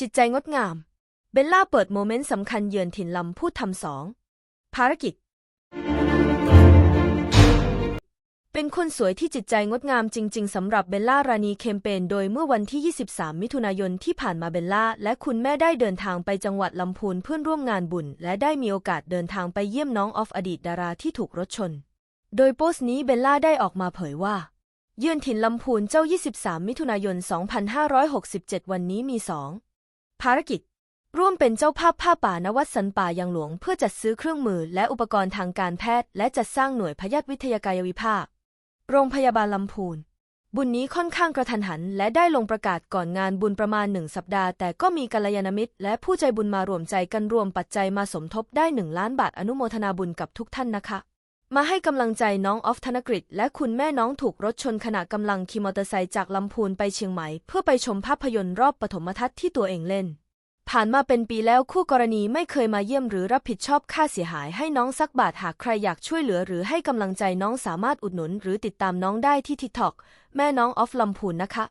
จิตใจงดงาม เบลล่าเปิดโมเมนต์สำคัญเยือนถิ่นลำพูดทำสอง ภารกิจ เป็นคนสวยที่จิตใจงดงามจริง ๆสำหรับเบลล่ารานีเคมเปญโดยเมื่อวันที่ 23 มิถุนายนที่ผ่านมาเบลล่า และคุณแม่ได้เดินทางไปจังหวัดลำพูนเพื่อนร่วมงานบุญ และได้มีโอกาสเดินทางไปเยี่ยมน้องออฟอดีตดาราที่ถูกรถชน โดยโพสต์นี้เบลล่าได้ออกมาเผยว่าเยือนถิ่นลำพูนเจ้า 23 มิถุนายน 2567 วันนี้มีสอง ภารกิจ ร่วมเป็นเจ้าภาพผ้าป่านวัดสันป่ายังหลวง เพื่อจัดซื้อเครื่องมือและอุปกรณ์ทางการแพทย์ และจัดสร้างหน่วยพยาธิวิทยากายวิภาค โรงพยาบาลลำพูน บุญนี้ค่อนข้างกระทันหัน และได้ลงประกาศก่อนงานบุญประมาณหนึ่งสัปดาห์ แต่ก็มีกัลยาณมิตร และผู้ใจบุญมารวมใจกันรวมปัจจัยมาสมทบได้หนึ่งล้านบาทอนุโมทนาบุญกับทุกท่านนะคะ มาให้กำลังใจน้องออฟธนกฤษและคุณแม่น้องถูกรถชนขณะกำลังขี่มอเตอร์ไซค์จากลำพูนไปเชียงใหม่ เพื่อไปชมภาพยนตร์รอบปฐมทัศน์ที่ตัวเองเล่น ผ่านมาเป็นปีแล้วคู่กรณีไม่เคยมาเยี่ยมหรือรับผิดชอบค่าเสียหายให้น้องสักบาทหากใครอยากช่วยเหลือหรือให้กำลังใจน้องสามารถอุดหนุน หรือติดตามน้องได้ที่ทิกทอกแม่น้องออฟลำพูนนะคะ